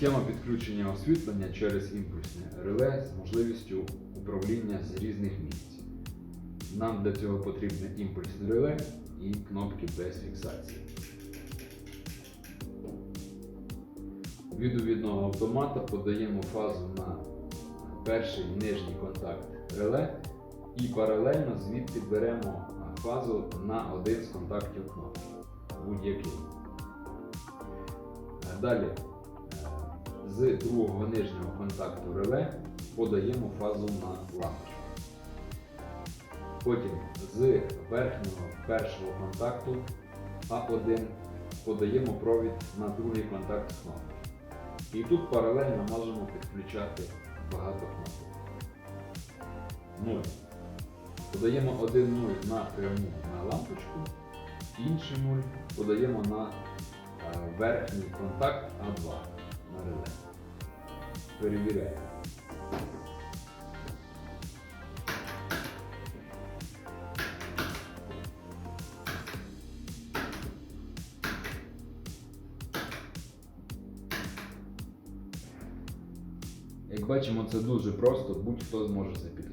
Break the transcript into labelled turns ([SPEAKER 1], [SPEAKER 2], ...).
[SPEAKER 1] Схема підключення освітлення через імпульсне реле з можливістю управління з різних місць. Нам для цього потрібне імпульсне реле і кнопки без фіксації. Від увідного автомата подаємо фазу на перший нижній контакт реле і паралельно звідти беремо фазу на один з контактів кнопки. Будь-який. Далі з другого нижнього контакту реле подаємо фазу на лампочку. Потім з верхнього першого контакту А1 подаємо провід на другий контакт кнопки. І тут паралельно можемо підключати багато кнопок. 0. Подаємо один 0 напряму на лампочку, інший 0 подаємо на е, верхній контакт А2 на реле. Перевіряємо. Як бачимо, це дуже просто, будь-хто зможе це підключити.